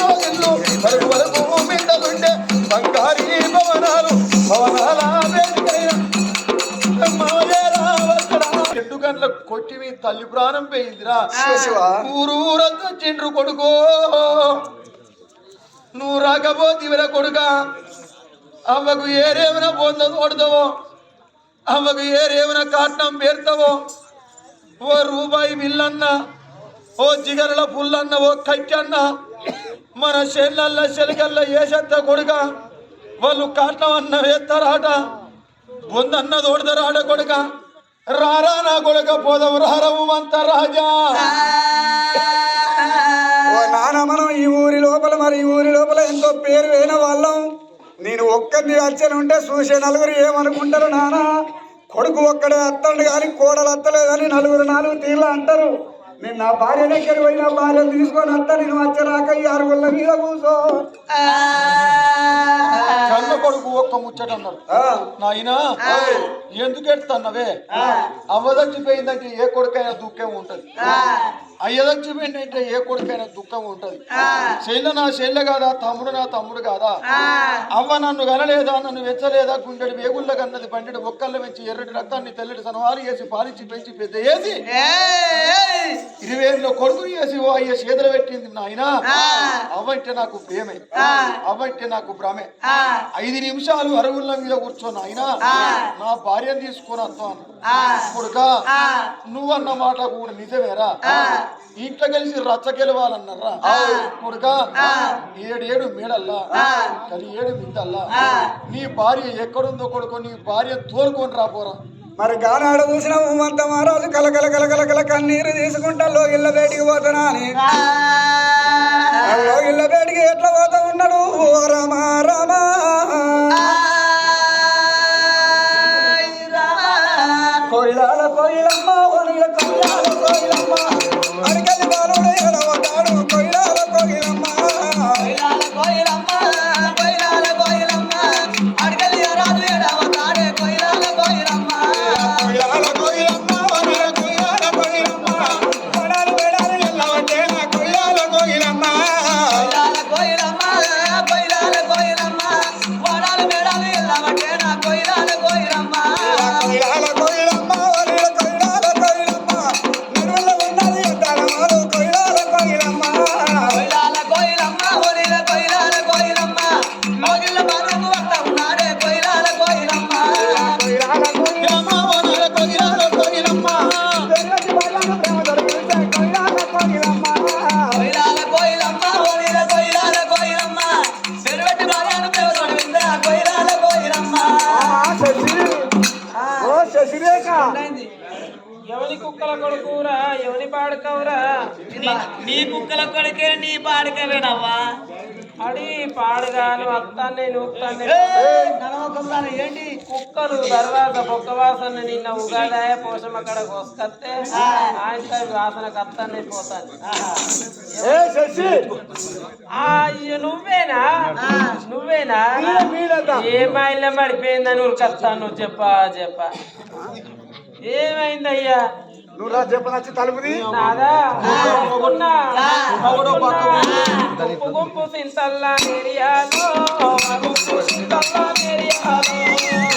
రోజుల్లో వరకు వరకు బంగారీ భవనాలు భవనాల వేదికైన రెండు గంటలకు కొట్టి మీ తల్లి ప్రాణం పోయిందిరా. ఊరు ఊరంతా చెండ్రు కొడుకో. నువ్వు రాకపోతీవిరా కొడుక. అవ్వకు ఏరేమైనా పొంద తోడతావో అవ్వకు ఏరేమైనా కాట్నం పేరుతావో. ఓ రూపాయి బిల్లన్న ఓ జిగర్ల పుల్లన్న ఓ కట్టన్న మన చెల్లల్ల చెలికల్ల ఏసెత్త కొడుక వాళ్ళు కాట్నం అన్న వేస్తారాట బొందన్న తోడతారాట కొడుక రారా నా కొడుక పోదవు రారవు అంత రాజా. ఓ నాన్న మనం ఈ ఊరి లోపల మరి ఈ ఊరి లోపల ఎంతో పేరు అయిన వాళ్ళం. నేను ఒక్కరిని వచ్చని ఉంటే చూసే నలుగురు ఏమనుకుంటారు నానా? కొడుకు ఒక్కడే అత్తడు కానీ కోడలు అత్తలేదని నలుగురు నాలుగు తీర్లు అంటారు. నేను నా భార్య దగ్గర పోయి నా భార్యను తీసుకొని వస్తా నేను వచ్చరాక ఈ అరుగుల మీద కూర్చో. కన్న కొడుకు ఒక్క ముచ్చట అన్నారు. ఆ, నాయనా ఎందుకు ఎడుతున్నవే అవ్వ చచ్చిపోయిందంటే ఏ కొడుకైనా దుఃఖం ఉంటది. అయ్య చచ్చిపోయిందంటే ఏ కొడుకైనా దుఃఖం ఉంటది. చెల్లె నా చెల్లె కాదా తమ్ముడు నా తమ్ముడు కాదా? అవ్వ నన్ను కనలేదా నన్ను వెచ్చలేదా? గుండెడు వేగుళ్ళ కన్నది బండెడు ఒక్కళ్ళ పెంచి ఎర్రటి రక్తాన్ని తెల్లటి సనవాలు వేసి పాలించి పెంచి పెద్ద వేసి ఇరవై కొడుకుని వేసి ఓ అయ్య చేతులు పెట్టింది నాయన. అవ్వంటే నాకు ప్రేమే అవ్వంటే నాకు భ్రమే. ఐదు నిమిషాలు అరుగుళ్ళ మీద కూర్చొని ఆయన నా భార్యను తీసుకొని వస్తాను. కొడుక నువ్వన్న మాట కూడా నిజమేరా? ఇంట్లో కలిసి రచ్చ గెలవాలన్నారా? కొడుక ఏడేడు మేడల్లా? కానీ ఏడు మిద్దల్లా నీ భార్య ఎక్కడుందో కొడుకు నీ భార్య తోలుకొని రాపోరా మరి గానాడ చూసిన ఉమ్మంత మహారాజు కలకల కలకల కల కన్నీరు తీసుకుంటా లోగిళ్ళ బయటికి పోతున్నా అని. లోగిళ్ళ బయటికి ఎట్లా పోతా ఉన్నాడు? ఓ రామా రామా. కోయిలాల కోయిలమ్మ. కుక్కల కొడుకురా ఎవని పాడుకవురా? నీ కుక్కల కొడుకే నీ పాడుకవేనవ్వా? అడి పాడుగాను అత్తాన్ని నూక్తాన్ని. ఏంటి? కుక్కలు తర్వాత బొక్క వాసన నిన్న ఉగాదాయ పోషమ అక్కడ కోసుకొస్తే ఆయన వాసన కత్తాన్ని పోతాను. ఏ శశి! ఆ, ఇయ్య నువ్వేనా? నువ్వేనా? మీరే, మీరేదా? ఏ మైల్లో పడిపోయిందని ఉరికొస్తాను చెప్పా చెప్పా. ఏమైందయ్యా? నువ్వు రా చెప్పనచ్చి తలుపుది. గుంపు సింతల్లా నేరియాలో గుంపు సింతల్లా నేరియాలో